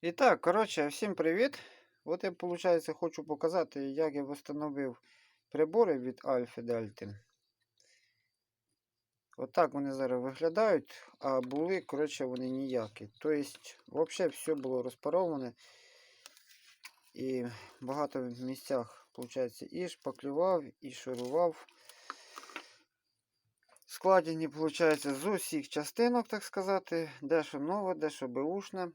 І так, коротше, всім привіт. От я, виходить, хочу показати, як я встановив прибори від Альфи Дельти. Отак вони зараз виглядають, а були, коротше, вони ніякі. Тобто, взагалі все було розпароване. І багато в місцях, виходить, і шпаклював, і шурував. Складені, виходить, з усіх частинок, так сказати, дещо нове, дещо беушне.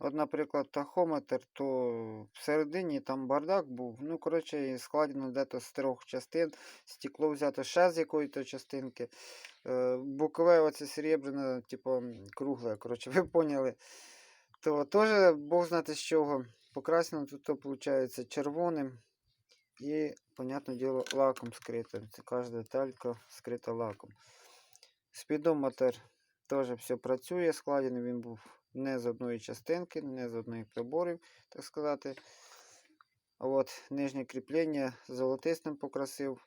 От, наприклад, тахометр, то всередині там бардак був. Ну, коротше, складено дето з трьох частин. Стекло взято ще з якої-то частинки. Е, бокове оце серебряне, типу, кругле, коротше, ви поняли. То теж Бог знати з чого. Покрасено тут, то, виходить, червоним. І, понятне діло, лаком скрито. Це кожна деталька скрита лаком. Спідометр теж все працює, складений він був не з одної частинки, не з одних приборів, так сказати. От нижнє кріплення золотистим покрасив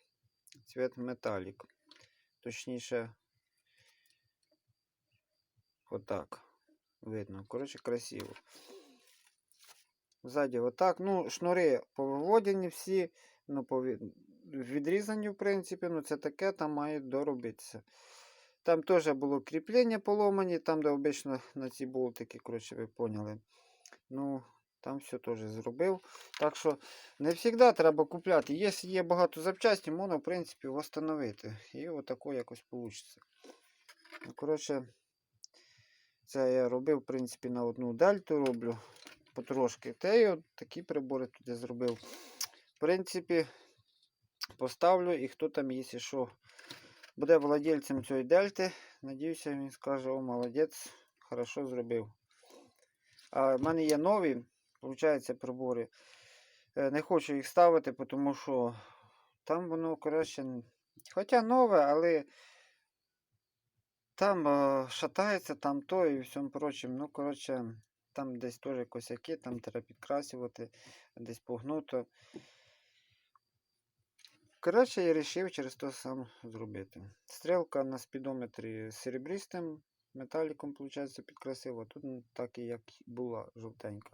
цвет металік. Точніше, отак. Видно. Коротше, красиво. Ззаді отак. Ну, шнури повиводені всі, ну, пові... відрізані, в принципі, ну це таке, там має доробитися. Там теж було кріплення поломані, там, де обично на ці болтики, коротше, ви поняли. Ну, там все теж зробив. Так що не завжди треба купляти. Якщо є багато запчастин, можна, в принципі, встановити. І отако якось вийде. Ну, коротше, це я робив, в принципі, на одну дельту роблю потрошки. Та й от такі прибори туди зробив. В принципі, поставлю і хто там, якщо що буде владельцем цієї дельти. Надіюся, він скаже, о, молодець, хорошо зробив. А в мене є нові, виходить, прибори. Е, Не хочу їх ставити, тому що там воно, коротше, хоча нове, але там е, шатається, там то і всьому прочим. Ну, коротше, там десь теж косяки, там треба підкрасувати, десь погнуто. Коротше, я вирішив через то сам зробити. Стрілка на спідометрі серебристим металіком, виходить, підкрасила. Тут так і як була жовтенька.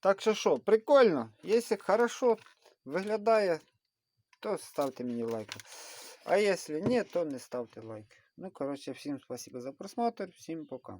Так що що, прикольно. Якщо хорошо виглядає, то ставте мені лайк. А якщо ні, то не ставте лайк. Ну, коротше, всім спасибо за просмотр, всім пока.